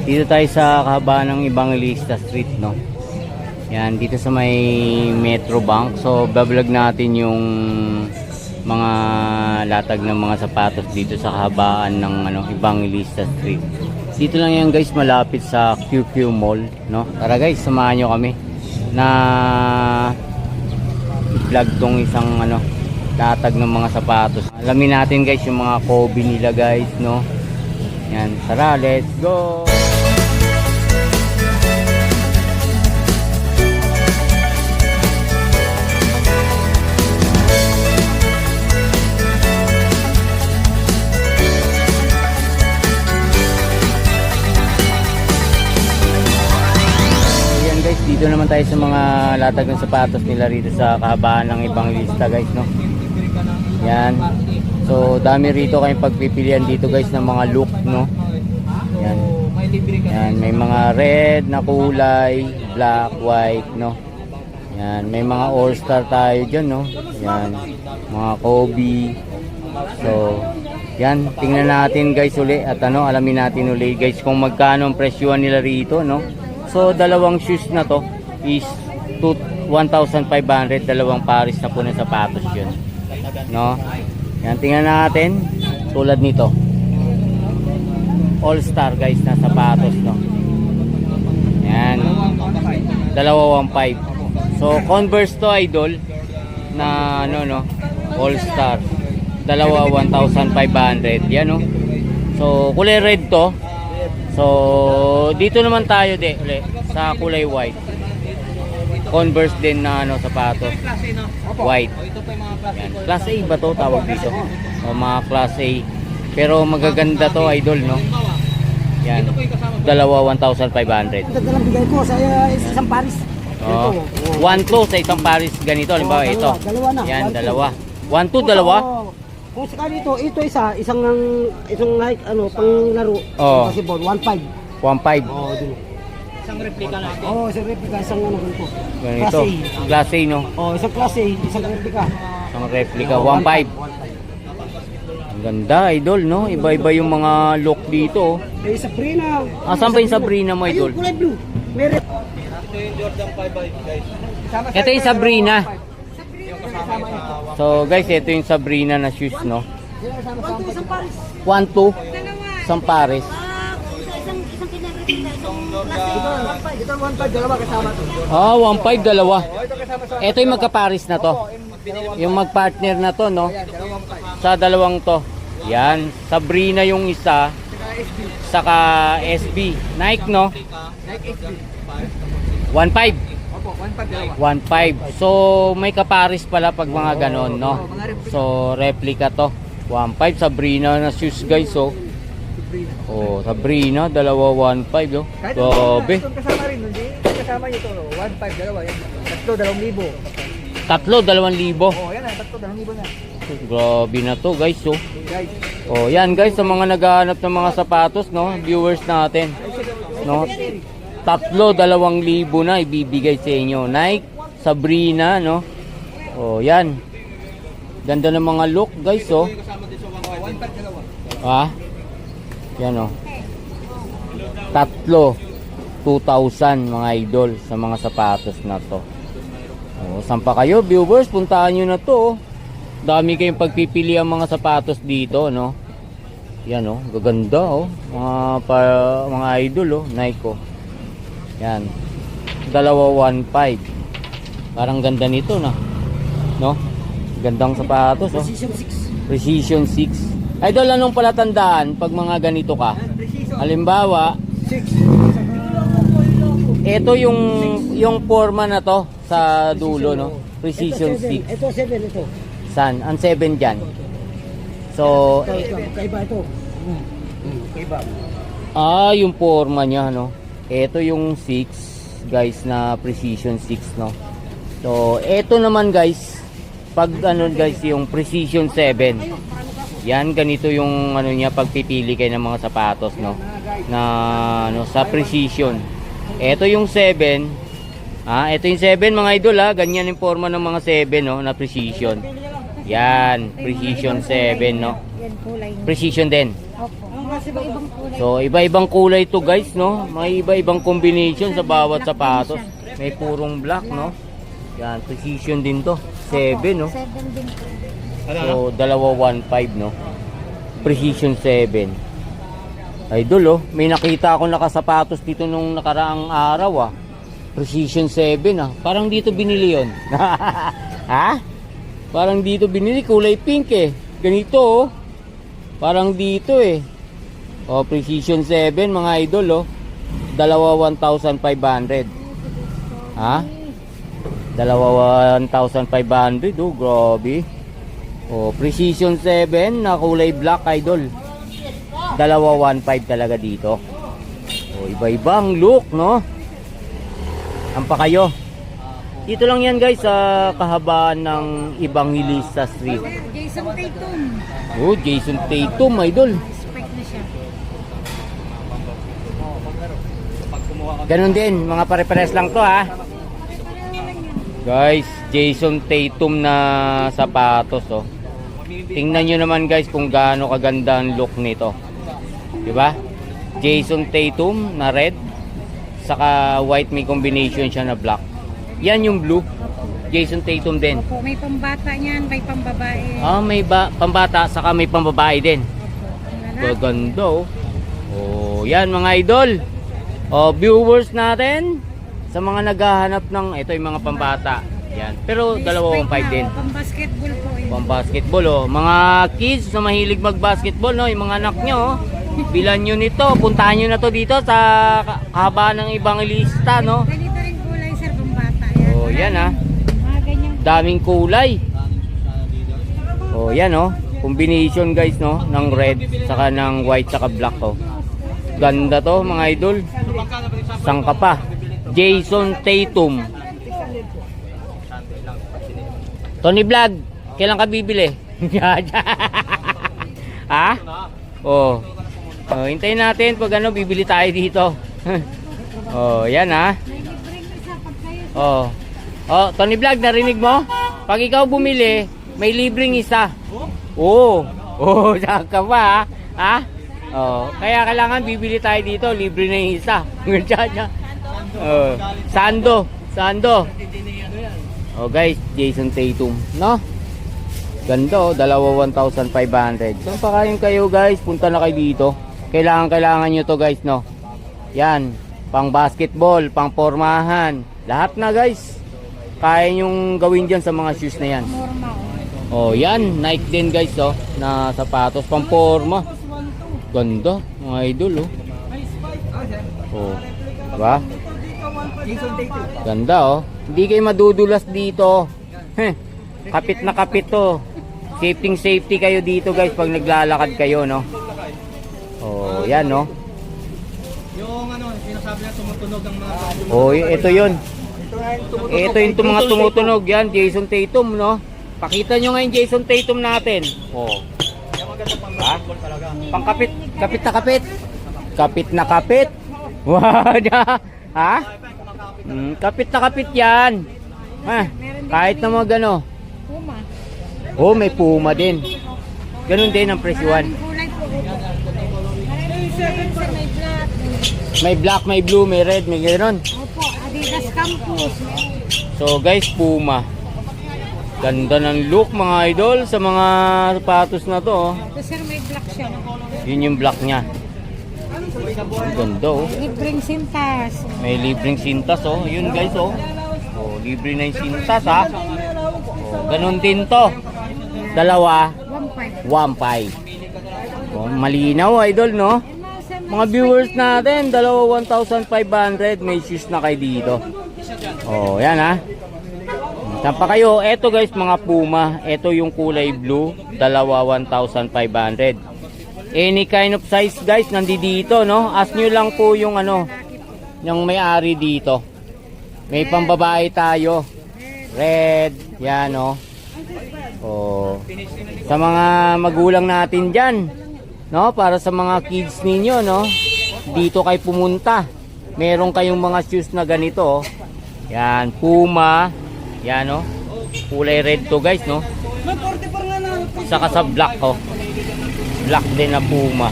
Dito tayo sa kahabaan ng Evangelista Street, no? Yan, dito sa may Metro Bank. So, bablog natin yung mga latag ng mga sapatos dito sa kahabaan ng ano, Evangelista Street. Dito lang yan guys, malapit sa QQ Mall, no? Tara guys, samahan nyo kami na vlog tong isang ano, latag ng mga sapatos. Alamin natin guys yung mga Kobe nila guys, no? Yan, tara, let's go! Naman tayo sa mga latag ng sapatos nila rito sa kahabaan ng ibang lista guys, no? Yan. So, dami rito kayong pagpipilian dito guys ng mga look, no? Yan. Yan, may mga red na kulay, black, white, no? Yan, may mga all-star tayo dyan, no? Yan, mga Kobe. So, yan, tingnan natin guys uli at ano, alamin natin uli guys kung magkano ang presyuhan nila rito, no? So, dalawang shoes na to is to 1,500, dalawang pares na po ng sapatos yun. No? Yan, tingnan natin tulad nito. All-star guys na sapatos, no? Yan. Dalawa 1.5. So, Converse to idol na ano no, All-Star. Dalawa 1,500. Yan no. So, kulay red to. So, dito naman tayo de, uli, sa kulay white. Converse din na ano sapatos. White. Yan. Class A ba to tawag dito? O mga class A. Pero magaganda to idol no. Yan. Dalawa 1,500. Ganda lang bigay ko sa uh, isang Paris. Oh. One two sa isang Paris ganito, halimbawa Oh, ito. dalawa. Dalawa na. Yan, One, dalawa. One two, dalawa. Kung sakali ito, ito isa, isang isang like ano, pang laro. Oo. Kasi ball 1.5. One five. Oh, dun. Isang replica natin. Oh, isang replica, isang ano ganito. Ganito. Class A. Class A, no? Oh, isang class A, isang replica. Ang replica, one five. Ang ganda, idol, no? Iba-iba yung mga look dito. oh. Eh, Sabrina. Ah, saan ba yung Sabrina mo, idol? Ayun, kulay blue. Meron. Ito yung Sabrina. So, guys, ito yung Sabrina na shoes, no? Isang Paris. One two, isang pares. Ah, isang isang kinagripita, isang klase. Ito 1.5, dalawa kasama to. Ah, one five, dalawa. Oh, ito kasama sa Ito yung magkaparis na to. Yung magpartner na to, no? dalawang 5. Sa dalawang to. Yan. Sabrina yung isa. Saka SB. Nike, no? Like 8. 1.5. Opo, 1.5 dalawa. 1.5. So, may kaparis pala pag mga ganon, no? So, replica to. 1.5. Sabrina na shoes, guys, oh. Oh, Sabrina, dalawa 1.5, oh. Kahit Grabe. Itong kasama rin, hindi. Kasama ito, 1.5 dalawa. Yan. Tatlo, dalawang libo. Tatlo, 2,000. Oh, yan na, tatlo, dalawang libo na. Grabe na to, guys, oh. Guys. Oh, yan guys, sa mga naghahanap ng mga sapatos, no, viewers natin. No, tatlo, dalawang libo na ibibigay sa inyo. Nike, Sabrina, no. Oh, yan. Ganda ng mga look, guys, oh. Ah. Yan, oh. Tatlo, 2,000 mga idol sa mga sapatos na to. Oh, saan pa kayo, viewers? Puntahan nyo na to, oh. Dami kayong pagpipili ang mga sapatos dito, no? Yan, oh. Gaganda, oh. Mga, pa, mga idol, oh. Nike, oh. Yan. Dalawa 1.5. Parang ganda nito, na. No? Gandang sapatos, oh. Precision 6. Precision 6. Idol, anong palatandaan pag mga ganito ka? Halimbawa, 6. ito yung yung forma na to sa dulo, no? Precision 6. Ito 7, ito. San? Ang 7 dyan. So, kaiba ito. Kaiba. Ah, yung forma niya, no? Ito yung 6, guys, na precision 6, no? So, ito naman, guys, pag ano, guys, yung precision 7. Yan, ganito yung ano niya pagpipili kayo ng mga sapatos, no? Na ano, sa precision. Ito yung 7. Ah, ito yung 7 mga idol, ha. Ganyan yung forma ng mga 7, no, na precision. Yan, precision 7, no? Precision din. So, iba-ibang kulay to guys, no? May iba-ibang combination sa bawat sapatos. May purong black, no? Yan, precision din to. 7, no? Seven din po. So, dalawa 1.5, no? Precision 7. Idol, oh. May nakita ako nakasapatos dito nung nakaraang araw, ah. Precision 7, ah. Parang dito binili yon. ha? Parang dito binili. Kulay pink, eh. Ganito, oh. Parang dito, eh. Oh, Precision 7, mga idol, oh. Dalawa 1,500. Ha? Dalawa 1,500, oh. Grabe. Oh, Precision 7 na kulay black idol. Dalawa 1.5 talaga dito. Oh, iba-ibang look, no? Ang pa kayo. Dito lang yan guys sa kahabaan ng Evangelista Street. Jason Tatum. Oh, Jason Tatum idol. Ganun din, mga pare-pares lang to ha. Guys, Jason Tatum na sapatos oh. Tingnan nyo naman guys kung gaano kaganda ang look nito. 'Di ba? Jason Tatum na red saka white may combination siya na black. Yan yung blue. Jason Tatum din. Opo, may pambata niyan, may pambabae. Ah, may ba pambata saka may pambabae din. Gaganda oh. Oh, yan mga idol. Oh, viewers natin sa mga naghahanap ng ito yung mga pambata. Yan. Pero May dalawang spike 5 na, din. oh, Pang-basketball po. yun. Pang basketball oh. Mga kids na mahilig mag-basketball no, yung mga anak nyo. Bilan nyo nito, puntahan nyo na to dito sa kahabaan ng Evangelista no. Ganito rin kulay, sir, pambata. Yan. Oh, yan ah. Daming kulay. Oh, yan oh. Combination guys no ng red saka ng white saka black oh. Ganda to mga idol. Sangka pa. Jason Tatum. Tony Vlog, kailan ka bibili? ha? Oh. Oh, hintayin natin pag ano bibili tayo dito. oh, yan ha. Oh. Oh, Tony Vlog, narinig mo? Pag ikaw bumili, may libreng isa. Oo. Oh, saan ka pa ha? Oh, kaya kailangan bibili tayo dito, libre na yung isa. Oh, Sando, Sando. Oh guys, Jason Tatum, no? Ganda oh, dalawa 1,500. Saan pa kayong kayo guys? Punta na kayo dito. Kailangan kailangan nyo to guys, no? Yan, pang basketball, pang pormahan. Lahat na guys. Kaya nyong gawin dyan sa mga shoes na yan. Oh. Yan, Nike din guys, oh, na sapatos, pang porma. Ganda, mga idol, oh. Oh, diba? Ganda, oh. Hindi kayo madudulas dito. Heh, kapit na kapit to. Safety safety kayo dito guys pag naglalakad kayo, no? Oh, yan, no? Yung ano, sinasabi na tumutunog ng mga Oh, ito yun. Ito yung mga tumutunog yan, Jason Tatum, no? Pakita nyo ngayon Jason Tatum natin. Oh. Ha? Pangkapit, kapit na kapit. Kapit na kapit. Wada. Ha? Mm, kapit na kapit yan. Ha? Kahit na mga gano. Puma. Oh, may puma din. Ganun din ang may black. May black, may blue, may red, may gano'n. Opo, Adidas Campus. So guys, Puma. Ganda ng look mga idol sa mga sapatos na to. oh. Ito, sir, may black siya. Yun yung black niya. Ganda oh. Libreng sintas. May libreng sintas oh. Yun guys oh. Oh, libre na yung sintas ha. Oh, ganun din to. Dalawa, 1.5. 1.5. Oh, malinaw idol no. Mga viewers natin, dalawa 1,500. May shoes na kayo dito. Oh, yan ha. Saan pa kayo? Eto guys, mga Puma. Eto yung kulay blue. Dalawa 1,500. Any kind of size guys, nandito no? Ask nyo lang po yung ano, yung may-ari dito. May pambabae tayo. Red. Yan no. Oh. Sa mga magulang natin dyan. No, para sa mga kids ninyo, no. Dito kayo pumunta. Meron kayong mga shoes na ganito, oh. Yan, Puma. Yan, no. Kulay red to, guys, no. Saka sa black, oh. Black din na Puma.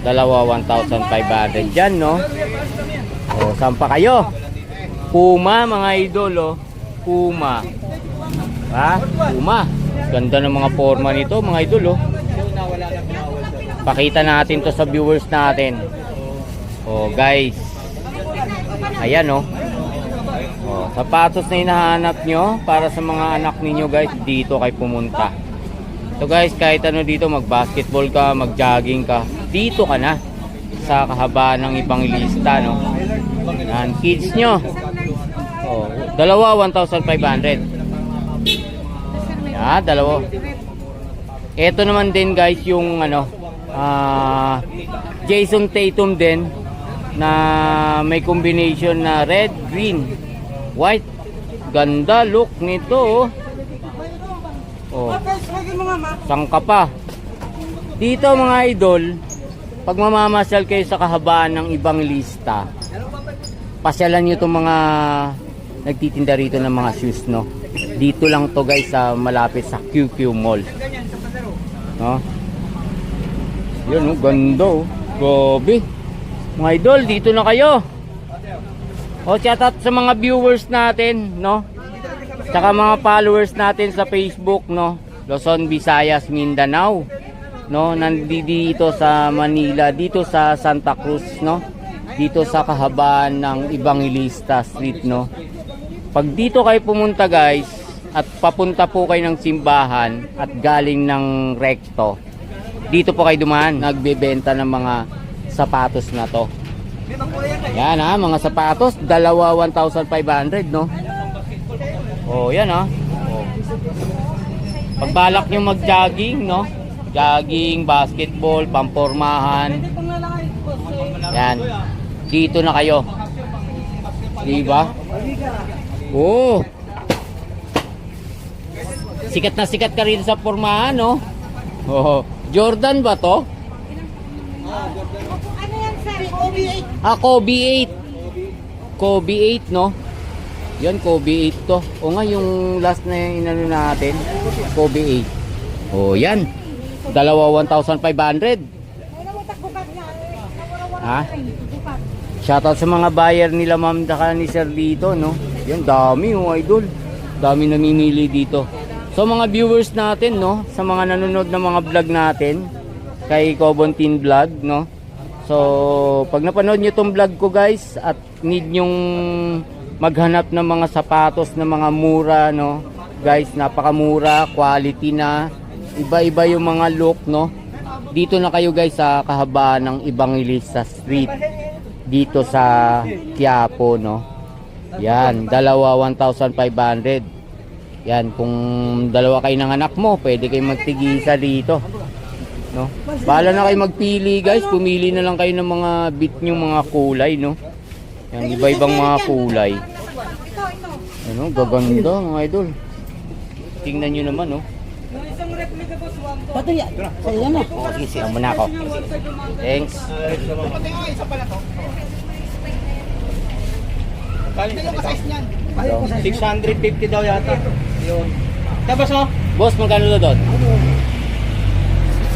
Dalawa 1,500 dyan, no? O, saan pa kayo? Puma, mga idol, oh. Puma. Ha? Puma. Ganda ng mga forma nito, mga idol, oh. Pakita natin to sa viewers natin. Oh, guys. Ayan, oh. Oh, sapatos na hinahanap nyo para sa mga anak ninyo, guys, dito kay pumunta. So guys, kahit ano dito, mag-basketball ka, mag-jogging ka, dito ka na sa kahabaan ng ibang lista, no? Yan, kids nyo. Oh, dalawa 1,500. Yeah, dalawa. Ito naman din guys yung ano, ah Jason Tatum din na may combination na red, green, white. Ganda look nito. Oh. Oh. Sangka pa. Dito mga idol, pag mamamasyal kayo sa kahabaan ng ibang lista, pasyalan nyo itong mga nagtitinda rito ng mga shoes, no? Dito lang to guys sa malapit sa QQ Mall. No? Yun, oh, ganda oh. Grabe. Mga idol, dito na kayo. O, shout out sa mga viewers natin, no? Tsaka mga followers natin sa Facebook, no? Luzon, Visayas, Mindanao. No, nandito sa Manila, dito sa Santa Cruz, no? Dito sa kahabaan ng Evangelista Street, no? Pag dito kayo pumunta, guys, at papunta po kayo ng simbahan at galing ng recto, dito po kayo dumaan, nagbebenta ng mga sapatos na to. Yan ha, mga sapatos, dalawa 1,500, no? Oh, yan ha. Oh. Pagbalak nyo mag-jogging, no? Jogging, basketball, pampormahan. Yan. Dito na kayo. Di ba? Oh. Sikat na sikat ka rin sa pormahan, no? Oh. Jordan ba to? Ano yan, sir? Kobe Ah, Kobe 8. Kobe 8, no? Yan, Kobe 8 to. O nga, yung last na yung inano natin, Kobe 8. O, yan. Dalawa 1,500. Ano mo takbukat na? Ha? Shoutout sa mga buyer nila, ma'am, saka ni sir dito, no? Yan, dami, oh, idol. Dami namimili dito. So, mga viewers natin, no? Sa mga nanonood ng mga vlog natin, kay Cobontin Vlog, no? So, pag napanood nyo tong vlog ko, guys, at need nyong maghanap ng mga sapatos na mga mura, no? Guys, napakamura, quality na. Iba-iba yung mga look, no? Dito na kayo, guys, sa kahabaan ng Evangelista Street. Dito sa Quiapo, no? Yan, dalawa 1,500. Yan, kung dalawa kayo ng anak mo, pwede kayo magtigisa dito. No? Bahala na kayo magpili guys, pumili na lang kayo ng mga bit nyong mga kulay, no? Yan, iba-ibang mga kulay. Ano, gaganda mga idol. Tingnan nyo naman, no? Pati yan. Sa'yo yan ah. O, sige, siya muna ako. Thanks. Kali, 650 daw yata. Yun. Tapos oh, Boss, magkano na doon?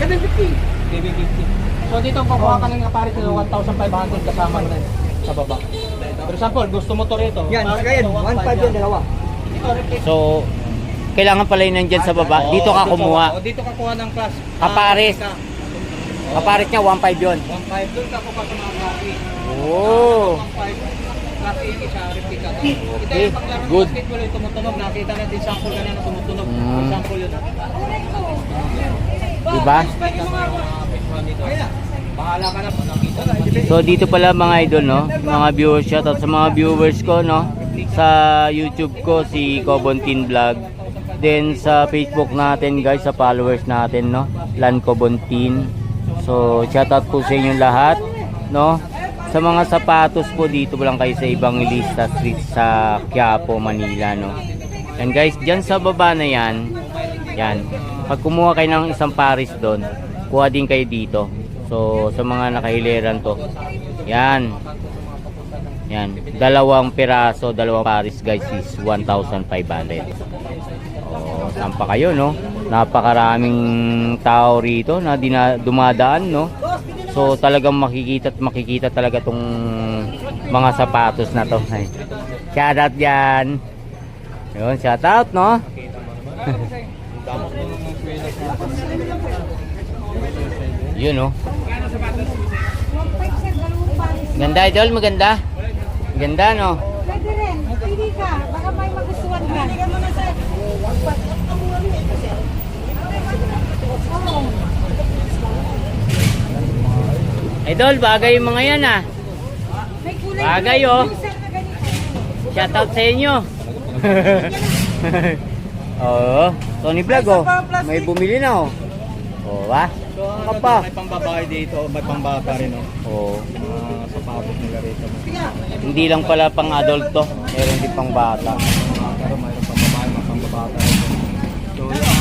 750. 750. So dito kukuha ka ng aparit na 1,500 kasama na sa baba. For example, gusto mo to rito. Yan, Parang kaya ito, 1.5 yan, dalawa. Ito. So, kailangan pala yun nandyan sa baba. Dito ka Oo, kumuha. oh, dito ka kuha ng class. Kapares. Ah, Kaparit niya, 1.5 yun. 1.5 doon ka kuha sa mga coffee. Oh. 1.5. Coffee yung isa, replica. Ito Okay, yung paglaro ng good. basketball yung tumutunog. Nakita natin sample kanina na tumutunog. Mm. Sample yun. Diba? Bahala ka na pag nakita. So dito pala mga idol no, mga viewers shoutout sa mga viewers ko no sa YouTube ko si Cobontin Vlog. Then sa Facebook natin guys, sa followers natin no, Lan Cobontin. So shoutout po sa inyo lahat no. Sa mga sapatos po dito lang kayo sa Evangelista Street sa Quiapo, Manila no. And guys, diyan sa baba na yan, yan. Pag kumuha kayo ng isang pares doon, kuha din kayo dito. So, sa mga nakahileran to. Yan. Yan. Dalawang piraso, dalawang pares guys is 1,500. Oh, saan kayo no? Napakaraming tao rito na dina, dumadaan no? So talagang makikita at makikita talaga tong mga sapatos na to. Ay. Shout out yan. Yun, shout out no. Yun oh. Ganda idol, maganda. Ganda no. Pwede rin. Pili ka. Baka may magustuhan ka. Pili ka muna sir. Oo. Idol, bagay yung mga yan ah. Bagay, oh. Shout out sa inyo. Oo, Tony Vlog oh. May bumili na oh. Oo ba? Ano, Apa. may pambabae dito, may pambata rin, no? Oo. Mga sapatos nila rito. Hindi lang pala pang adult to. Meron din pang bata. Pero mayroon pambabae, mga pambabata rito. So, yung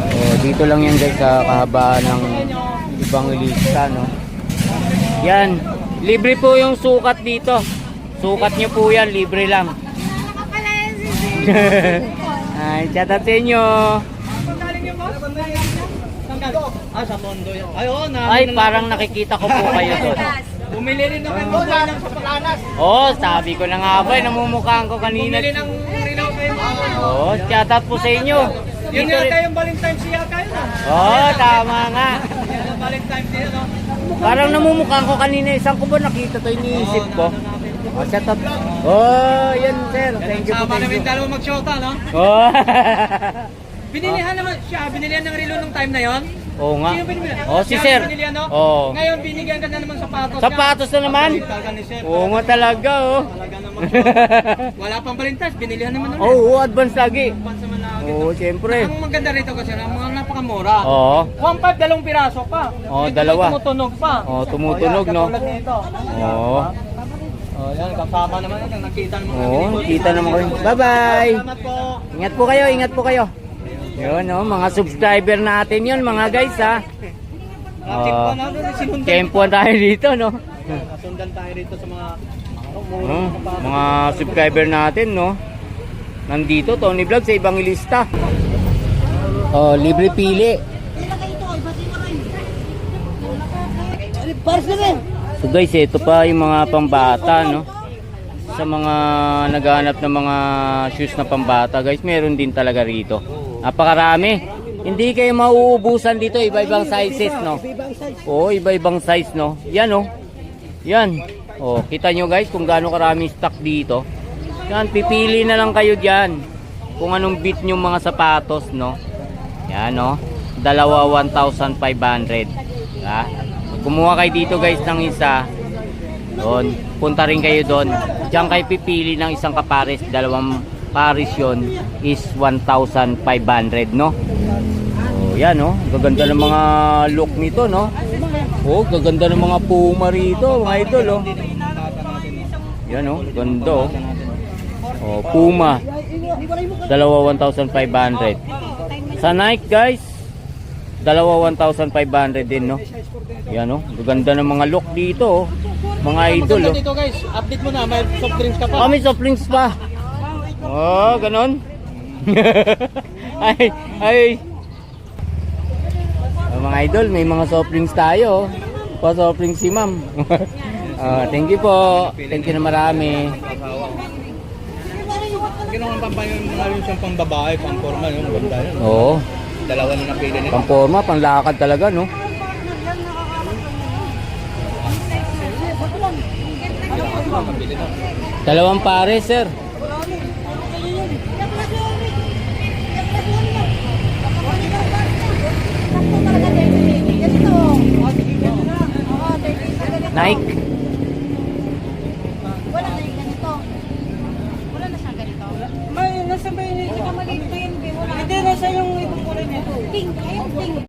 Oh, dito lang yan guys sa kahabaan ng ibang lista no. Yan, libre po yung sukat dito. Sukat nyo po yan, libre lang. Ay, chat sa inyo. Ah, sa Tondo yan. Ay, oo, na. Ay, parang nakikita ko po kayo doon. Bumili rin naman doon ng sa Palanas. Oh, sabi ko na nga ba, eh, namumukhaan ko kanina. Bumili ng Rino kayo. Oh, chat out po sa inyo. Yun Dito yata rin- yung Valentine's siya kayo na. Oh, tama nga. Yan ang Valentine's Day, no? Parang namumukhaan ko kanina. Isang ko ba nakita to, iniisip ko. Oh, chat out. Oh, yan sir. Thank you po, Sama namin dalawa mag-shota, no? Oh. Binilihan naman siya, binilihan ng relo nung time na yon. Oo nga. Sino? Oh, si Siya sir. binilihan, no? Oh. Ngayon, binigyan ka na naman sapatos. Sapatos na naman? Kapalitan ka ni sir. Oo nga talaga, oh. Talaga naman. Wala pang Valentine's, binilihan naman ulit. Oo, oh, advance lagi. Advance naman na agad. Oo, siyempre. Ang maganda rito kasi, ang mga napakamura. Oo. 1.5 dalawang piraso pa. Oh, Ito, dalawa. Tumutunog pa. Oh, tumutunog, no? Katulad nito. Oo. Oh, yan, kasama naman yan. Nakita naman Oo, kami dito. kita naman kayo. Bye-bye. Salamat po. Ingat po kayo, ingat po kayo. Yun, oh, mga subscriber natin yun, mga guys, ha. Ah. po na, sinundan. Tempuan tayo dito, no. Nasundan tayo rito sa mga Oh, mga subscriber natin, no. Nandito, Tony Vlog sa ibang lista. Oh, libre pili. So guys, ito pa yung mga pambata, no? Sa mga naghahanap ng mga shoes na pambata, guys, meron din talaga rito. Napakarami. Hindi kayo mauubusan dito, iba-ibang sizes, no? Oo, iba-ibang size, no? Yan, oh. Yan. Oh, kita nyo guys kung gaano karami stock dito. Yan, pipili na lang kayo diyan kung anong bit yung mga sapatos, no? Yan, no? Dalawa 1,500. Ha? Kumuha kayo dito guys ng isa. Doon, punta rin kayo doon. Diyan kayo pipili ng isang kapares, dalawang pares yun is 1,500, no? Oh, yan, no? Gaganda ng mga look nito, no? Oh, gaganda ng mga puma rito, mga idol, oh. Yan, oh. Ganda, oh. Oh, puma. Dalawa 1,500. Sa Nike, guys, dalawa 1,500 din, no? Yan, oh. Gaganda ng mga look dito, oh. Mga idol, oh. dito guys, update mo na, may soft drinks ka pa. Oh, may soft drinks pa. Oh, ganon. ay, ay. Oh, mga idol, may mga soft drinks tayo. oh. Pa soft drinks si ma'am. Ah, thank you po. Thank you na marami. Ginawa ang pampayo yung mga yung siyang pambabae, pang formal, yung maganda yun. Oo. Dalawa na napili nila. Pang-forma, pang-lakad talaga, no? Dalawang pare, sir. Nike. Wala na yung ganito. Wala na siyang ganito. May, nasa may, Hindi ka maliit na yun. Hindi, nasa yung ibang kulay nito. Pink. Ayun, pink.